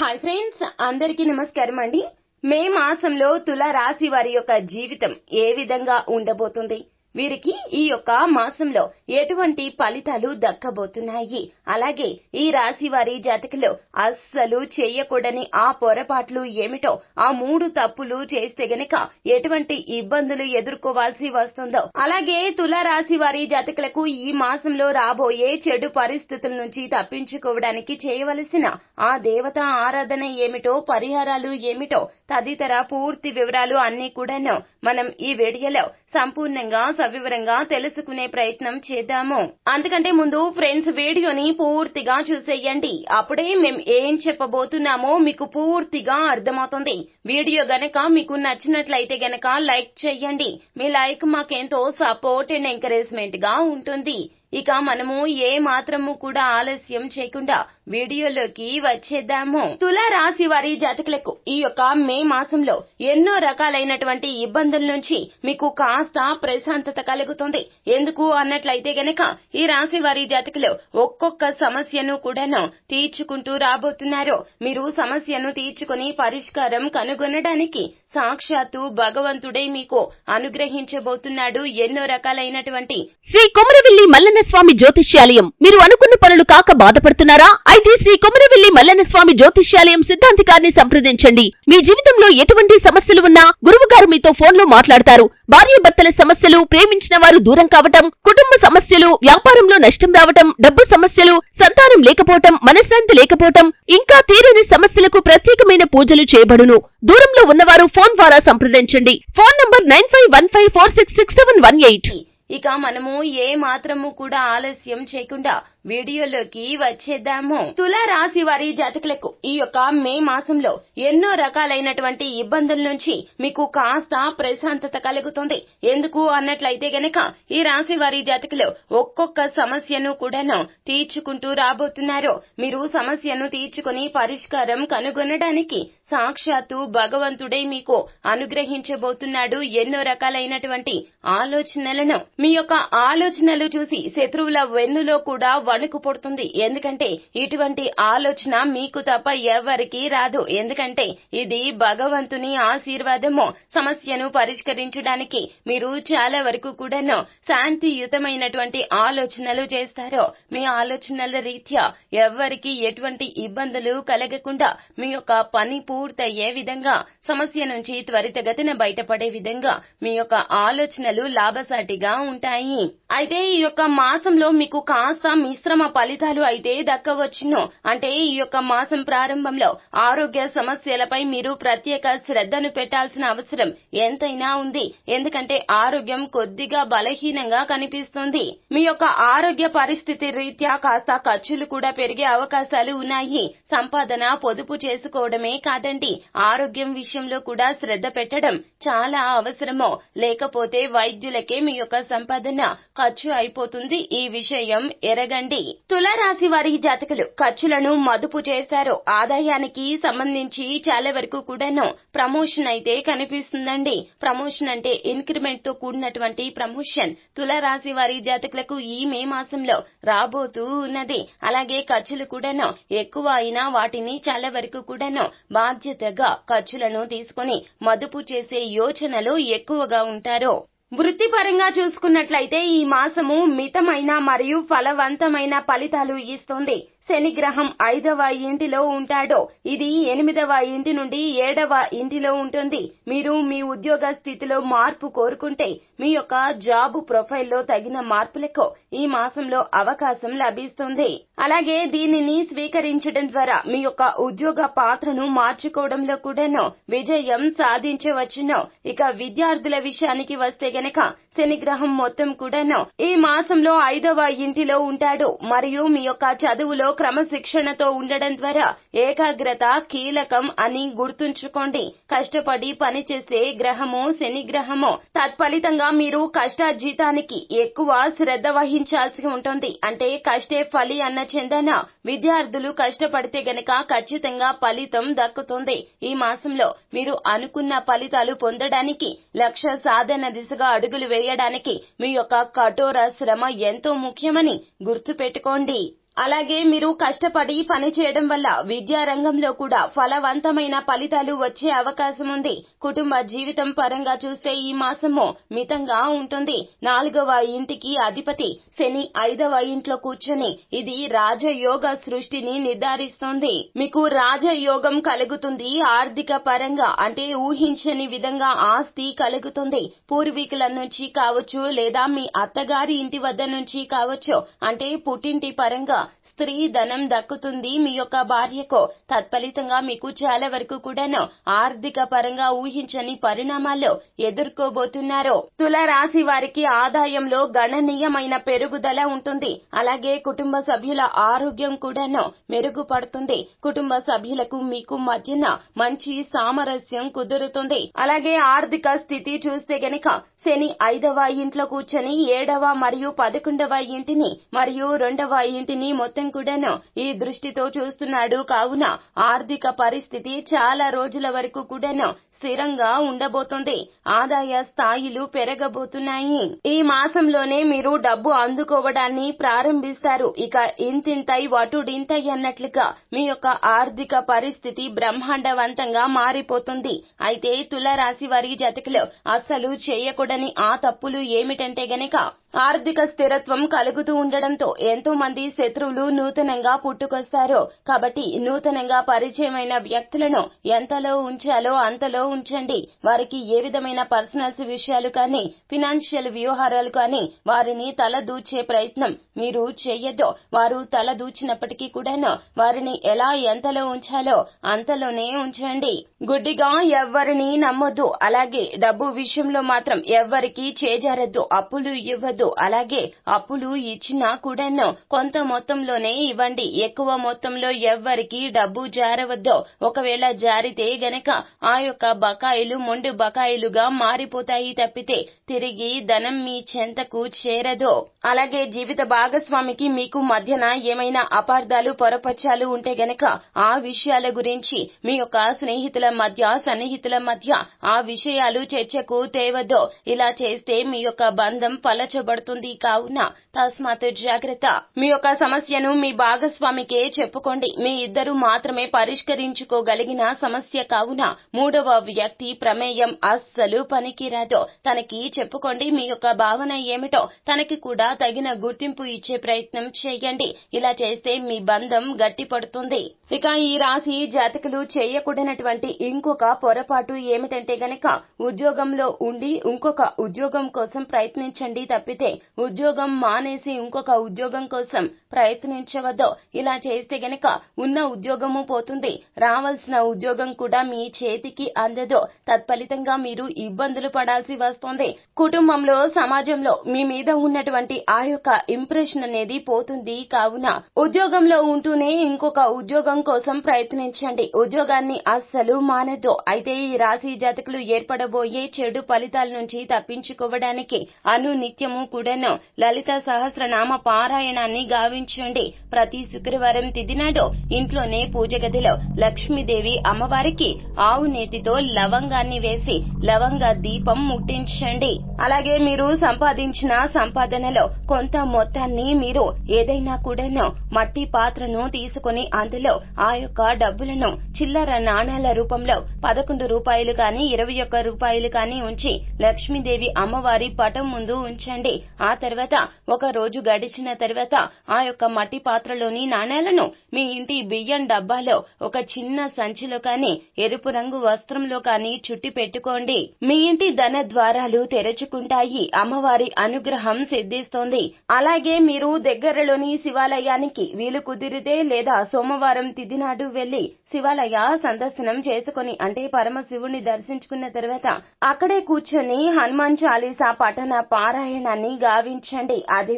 Hi friends అందరికీ నమస్కారం అండి. మే మాసంలో తుల రాశి వారి యొక్క జీవితం ఏ విధంగా ఉండబోతుంది? వీరికి ఈ యొక్క మాసంలో ఎటువంటి ఫలితాలు దక్కబోతున్నాయి. అలాగే ఈ రాశి వారి జాతకలో అస్సలు చేయకూడని ఆ పొరపాట్లు ఏమిటో ఆ మూడు తప్పులు చేస్తే గనక ఎటువంటి ఇబ్బందులు ఎదుర్కోవాల్సి వస్తుందో. అలాగే తుల రాశి వారి జాతకులకు ఈ మాసంలో రాబోయే చెడు పరిస్థితుల నుంచి తప్పించుకోవడానికి చేయవలసిన ఆ దేవత ఆరాధన ఏమిటో పరిహారాలు ఏమిటో తదితర పూర్తి వివరాలు అన్ని కూడాను మనం ఈ వీడియోలో సంపూర్ణంగా సవివరంగా తెలుసుకునే ప్రయత్నం చేద్దాము. అందుకంటే ముందు ఫ్రెండ్స్ వీడియోని పూర్తిగా చూసేయండి. అప్పుడే మేము ఏం చెప్పబోతున్నామో మీకు పూర్తిగా అర్థమవుతుంది. వీడియో గనక మీకు నచ్చినట్లయితే గనక లైక్ చేయండి. మీ లైక్ మాకెంతో సపోర్ట్ అండ్ ఎంకరేజ్మెంట్గా ఉంటుంది. ఇక మనము ఏ మాత్రము కూడా ఆలస్యం చేయకుండా వీడియోలోకి వచ్చేద్దాము. తుల రాశి వారి జాతకులకు ఈ యొక్క మే మాసంలో ఎన్నో రకాలైనటువంటి ఇబ్బందుల నుంచి మీకు కాస్త ప్రశాంతత కలుగుతుంది. ఎందుకు అన్నట్లయితే గనక ఈ రాశి వారి జాతకులు ఒక్కొక్క సమస్యను కూడాను తీర్చుకుంటూ రాబోతున్నారు. మీరు సమస్యను తీర్చుకుని పరిష్కారం కనుగొనడానికి సాక్షాత్తు భగవంతుడే మీకు అనుగ్రహించబోతున్నాడు. ఎన్నో రకాలైనటువంటి శ్రీ కొమరవెల్లి మల్లన్న స్వామి జ్యోతిష్యాలయం. మీరు అనుకున్న పనులు కాక బాధపడుతున్నారా? అయితే శ్రీ కొమరవెల్లి మల్లన్న స్వామి జ్యోతిష్యాలయం సిద్ధాంతికారిని సంప్రదించండి. మీ జీవితంలో ఎటువంటి సమస్యలు ఉన్నా గురువుగారు మీతో ఫోన్లో మాట్లాడతారు. భార్యాభర్తల సమస్యలు ప్రేమించిన వారు దూరం కావటం కుటుంబ సమస్యలు వ్యాపారంలో నష్టం రావటం డబ్బు సమస్యలు సంతానం లేకపోవటం మనశ్శాంతి లేకపోవటం ఇంకా తీరని సమస్యలకు ప్రత్యేకమైన పూజలు చేయబడును. దూరంలో ఉన్నవారు ఫోన్ ద్వారా సంప్రదించండి. Phone number nine five one five four six six seven one eight. ఇక మనము ఏ మాత్రము కూడా ఆలస్యం చేయకుండా వీడియోలోకి వచ్చేద్దాము. తుల రాశి వారి జాతకులకు ఈ యొక్క మే మాసంలో ఎన్నో రకాలైనటువంటి ఇబ్బందుల నుంచి మీకు కాస్త ప్రశాంతత కలుగుతుంది. ఎందుకు అన్నట్లయితే గనక ఈ రాశి వారి జాతకులు ఒక్కొక్క సమస్యను కూడాను తీర్చుకుంటూ రాబోతున్నారు. మీరు సమస్యను తీర్చుకుని పరిష్కారం కనుగొనడానికి సాక్షాత్తు భగవంతుడే మీకు అనుగ్రహించబోతున్నాడు. ఎన్నో రకాలైనటువంటి ఆలోచనలను మీ యొక్క ఆలోచనలు చూసి శత్రువుల వెన్నులో కూడా వణుకు పుడుతుంది ఎందుకంటే ఇటువంటి ఆలోచన మీకు తప్ప ఎవరికీ రాదు. ఎందుకంటే ఇది భగవంతుని ఆశీర్వాదము. సమస్యను పరిష్కరించడానికి మీరు చాలా వరకు కూడాను శాంతియుతమైనటువంటి ఆలోచనలు చేస్తారో మీ ఆలోచనల రీత్యా ఎవరికి ఎటువంటి ఇబ్బందులు కలగకుండా మీ యొక్క పని పూర్తయ్యే విధంగా సమస్య నుంచి త్వరితగతిన బయటపడే విధంగా మీ యొక్క ఆలోచనలు లాభసాటిగా ఉంటాయి. అయితే ఈ యొక్క మాసంలో మీకు కాస్త మిశ్రమ ఫలితాలు అయితే దక్కవచ్చును. అంటే ఈ యొక్క మాసం ప్రారంభంలో ఆరోగ్య సమస్యలపై మీరు ప్రత్యేక శ్రద్ధను పెట్టాల్సిన అవసరం ఎంతైనా ఉంది. ఎందుకంటే ఆరోగ్యం కొద్దిగా బలహీనంగా కనిపిస్తుంది. మీ యొక్క ఆరోగ్య పరిస్థితి రీత్యా కాస్త ఖర్చులు కూడా పెరిగే అవకాశాలు ఉన్నాయి. సంపాదన పొదుపు చేసుకోవడమే కాదండి. ఆరోగ్యం విషయంలో కూడా శ్రద్ధ పెట్టడం చాలా అవసరమో లేకపోతే వైద్యులకే మీ యొక్క సంపాదన ఖర్చు అయిపోతుంది. ఈ విషయం ఎరగండి. తులారాశి వారి జాతకులు ఖర్చులను మదుపు చేశారు ఆదాయానికి సంబంధించి చాలా వరకు కూడాను ప్రమోషన్ అయితే కనిపిస్తుందండి. ప్రమోషన్ అంటే ఇంక్రిమెంట్తో కూడినటువంటి ప్రమోషన్ తులారాశి వారి జాతకులకు ఈ మే మాసంలో రాబోతూ ఉన్నది అలాగే ఖర్చులు కూడాను ఎక్కువ అయినా వాటిని చాలా వరకు కూడాను బాధ్యతగా ఖర్చులను తీసుకుని మదుపు చేసే యోచనలో ఎక్కువగా ఉంటారు. వృత్తిపరంగా చూసుకున్నట్లయితే ఈ మాసము మితమైన మరియు ఫలవంతమైన ఫలితాలు ఇస్తుంది. శనిగ్రహం ఐదవ ఇంటిలో ఉంటాడో ఇది ఎనిమిదవ ఇంటి నుండి ఏడవ ఇంటిలో ఉంటుంది. మీరు మీ ఉద్యోగ స్థితిలో మార్పు కోరుకుంటే మీ యొక్క జాబ్ ప్రొఫైల్లో తగిన మార్పులకు ఈ మాసంలో అవకాశం లభిస్తుంది. అలాగే దీనిని స్వీకరించడం ద్వారా మీ యొక్క ఉద్యోగ పాత్రను మార్చుకోవడంలో కూడాను విజయం సాధించవచ్చును. ఇక విద్యార్థుల విషయానికి వస్తే గనక శనిగ్రహం మొత్తం కూడాను ఈ మాసంలో ఐదవ ఇంటిలో ఉంటాడు. మరియు మీ యొక్క చదువులో క్రమశిక్షణతో ఉండడం ద్వారా ఏకాగ్రత కీలకం అని గుర్తుంచుకోండి. కష్టపడి పనిచేసే గ్రహము శని గ్రహము తత్ఫలితంగా మీరు కష్టార్జితానికి ఎక్కువ శ్రద్ధ వహించాల్సి ఉంటుంది. అంటే కష్టే ఫలి అన్న చెందన విద్యార్థులు కష్టపడితే గనక ఖచ్చితంగా ఫలితం దక్కుతుంది. ఈ మాసంలో మీరు అనుకున్న ఫలితాలు పొందడానికి లక్ష్య సాధన దిశగా అడుగులు వేయడానికి మీ యొక్క కఠోర శ్రమ ఎంతో ముఖ్యమని గుర్తుపెట్టుకోండి. అలాగే మీరు కష్టపడి పని చేయడం వల్ల విద్యా రంగంలో కూడా ఫలవంతమైన ఫలితాలు వచ్చే అవకాశం ఉంది. కుటుంబ జీవితం పరంగా చూస్తే ఈ మాసము మితంగా ఉంటుంది. నాలుగవ ఇంటికి అధిపతి శని ఐదవ ఇంట్లో కూర్చొని ఇది రాజయోగ సృష్టిని నిర్ధారిస్తుంది. మీకు రాజయోగం కలుగుతుంది. ఆర్థిక పరంగా అంటే ఊహించని విధంగా ఆస్తి కలుగుతుంది. పూర్వీకుల నుంచి కావచ్చు లేదా మీ అత్తగారి ఇంటి వద్ద నుంచి కావచ్చు అంటే పుట్టింటి పరంగా స్త్రీ ధనం దక్కుతుంది మీ యొక్క భార్యకో. తత్ఫలితంగా మీకు చాలా వరకు కూడాను ఆర్థిక పరంగా ఊహించని పరిణామాలు ఎదుర్కోబోతున్నారు. తులరాశి వారికి ఆదాయంలో గణనీయమైన పెరుగుదల ఉంటుంది. అలాగే కుటుంబ సభ్యుల ఆరోగ్యం కూడాను మెరుగుపడుతుంది. కుటుంబ సభ్యులకు మీకు మధ్యన మంచి సామరస్యం కుదురుతుంది. అలాగే ఆర్థిక స్థితి చూస్తే గనక శని ఐదవ ఇంట్లో కూర్చొని ఏడవ మరియు పదకొండవ ఇంటిని మరియు రెండవ ఇంటిని మొత్తం కూడాను ఈ దృష్టితో చూస్తున్నాడు. కావున ఆర్థిక పరిస్థితి చాలా రోజుల వరకు కూడాను స్థిరంగా ఉండబోతోంది. ఆదాయ స్థాయిలు పెరగబోతున్నాయి. ఈ మాసంలోనే మీరు డబ్బు అందుకోవడాన్ని ప్రారంభిస్తారు. ఇక ఇంతింతై వటుడింతై అన్నట్లుగా మీ యొక్క ఆర్థిక పరిస్థితి బ్రహ్మాండవంతంగా మారిపోతుంది. అయితే తుల రాశి వారి జతకులు అస్సలు చేయకూడని ఆ తప్పులు ఏమిటంటే గనక ఆర్థిక స్థిరత్వం కలుగుతూ ఉండడంతో ఎంతో మంది శత్రువులు నూతనంగా పుట్టుకొస్తారు కాబట్టి నూతనంగా పరిచయమైన వ్యక్తులను ఎంతలో ఉంచాలో అంతలో ఉంచండి. వారికి ఏ విధమైన పర్సనల్స్ విషయాలు కానీ ఫినాన్షియల్ వ్యవహారాలు కానీ వారిని తలదూచే ప్రయత్నం మీరు చెయ్యొద్దు. వారు తలదూచినప్పటికీ కూడాను వారిని ఎలా ఎంతలో ఉంచాలో అంతలోనే ఉంచండి. గుడ్డిగా ఎవ్వరిని నమ్మొద్దు. అలాగే డబ్బు విషయంలో మాత్రం ఎవ్వరికి చేజారద్దు. అప్పులు ఇవ్వద్దు. అలాగే అప్పులు ఇచ్చినా కూడాను కొంత మొత్తం మొత్తంలోనే ఇవ్వండి. ఎక్కువ మొత్తంలో ఎవ్వరికి డబ్బు జారవద్దు. ఒకవేళ జారితే గనక ఆ యొక్క బకాయిలు మొండు బకాయిలుగా మారిపోతాయి తప్పితే తిరిగి ధనం మీ చెంతకు చేరదు. అలాగే జీవిత భాగస్వామికి మీకు మధ్యన ఏమైనా అపార్థాలు పొరపచ్చాలు ఉంటే గనక ఆ విషయాల గురించి మీ యొక్క స్నేహితుల మధ్య సన్నిహితుల మధ్య ఆ విషయాలు చర్చకు తేవద్దు. ఇలా చేస్తే మీ యొక్క బంధం పలచబడుతుంది. కావున తస్మాత్ జాగ్రత్త. మీ యొక్క సమస్యను మీ భాగస్వామికే చెప్పుకోండి. మీ ఇద్దరు మాత్రమే పరిష్కరించుకోగలిగిన సమస్య కావున మూడవ వ్యక్తి ప్రమేయం అస్సలు పనికిరాదు. తనకి చెప్పుకోండి మీ యొక్క భావన ఏమిటో. తనకి కూడా తగిన గుర్తింపు ఇచ్చే ప్రయత్నం చేయండి. ఇలా చేస్తే మీ బంధం గట్టిపడుతుంది. ఇక ఈ రాశి జాతకులు చేయకూడనటువంటి ఇంకొక పొరపాటు ఏమిటంటే గనక ఉద్యోగంలో ఉండి ఇంకొక ఉద్యోగం కోసం ప్రయత్నించండి తప్పితే ఉద్యోగం మానేసి ఇంకొక ఉద్యోగం కోసం ప్రయత్నించవద్దో. ఇలా చేస్తే గనక ఉన్న ఉద్యోగము పోతుంది. రావాల్సిన ఉద్యోగం కూడా మీ చేతికి అందదు. తత్ఫలితంగా మీరు ఇబ్బందులు పడాల్సి వస్తుంది. కుటుంబంలో సమాజంలో మీ మీద ఉన్నటువంటి ఆ యొక్క ఇంప్రెషన్ అనేది పోతుంది. కావున ఉద్యోగంలో ఉంటూనే ఇంకొక ఉద్యోగం కోసం ప్రయత్నించండి. ఉద్యోగాన్ని అస్సలు మానదు అయితే ఈ రాశి జాతకులు ఏర్పడబోయే చెడు ఫలితాల నుంచి తప్పించుకోవడానికి అను నిత్యము కూడాను లలిత సహస్రనామ పారాయణాన్ని నుండి ప్రతి శుక్రవారం తిదినాడు ఇంట్లోనే పూజ గదిలో లక్ష్మీదేవి అమ్మవారికి ఆవు నేతితో లవంగాన్ని వేసి లవంగ దీపం ముట్టించండి. అలాగే మీరు సంపాదించిన సంపాదనలో కొంత మొత్తాన్ని మీరు ఏదైనా కూడాను మట్టి పాత్రను తీసుకుని అందులో ఆ యొక్క డబ్బులను చిల్లర నాణాల రూపంలో పదకొండు రూపాయలు కానీ ఇరవై ఒక్క రూపాయలు కానీ ఉంచి లక్ష్మీదేవి అమ్మవారి పటం ముందు ఉంచండి. ఆ తర్వాత ఒక రోజు గడిచిన తర్వాత ఆ యొక్క మట్టి పాత్రలోని నాణేలను మీ ఇంటి బియ్యం డబ్బాలో ఒక చిన్న సంచిలో కానీ ఎరుపు రంగు వస్త్రంలో కానీ చుట్టి పెట్టుకోండి. మీ ఇంటి ధన ద్వారాలు తెరుచుకుంటాయి. అమ్మవారి అనుగ్రహం సిద్ధిస్తోంది. అలాగే మీరు దగ్గరలోని శివాలయానికి వీలు కుదిరితే లేదా సోమవారం తిథి నాడు వెళ్ళి శివాలయ సందర్శనం చేసుకుని అంటే పరమశివుణ్ణి దర్శించుకున్న తర్వాత అక్కడే కూర్చొని హనుమాన్ చాలీసా పఠన పారాయణాన్ని గావించండి. అదే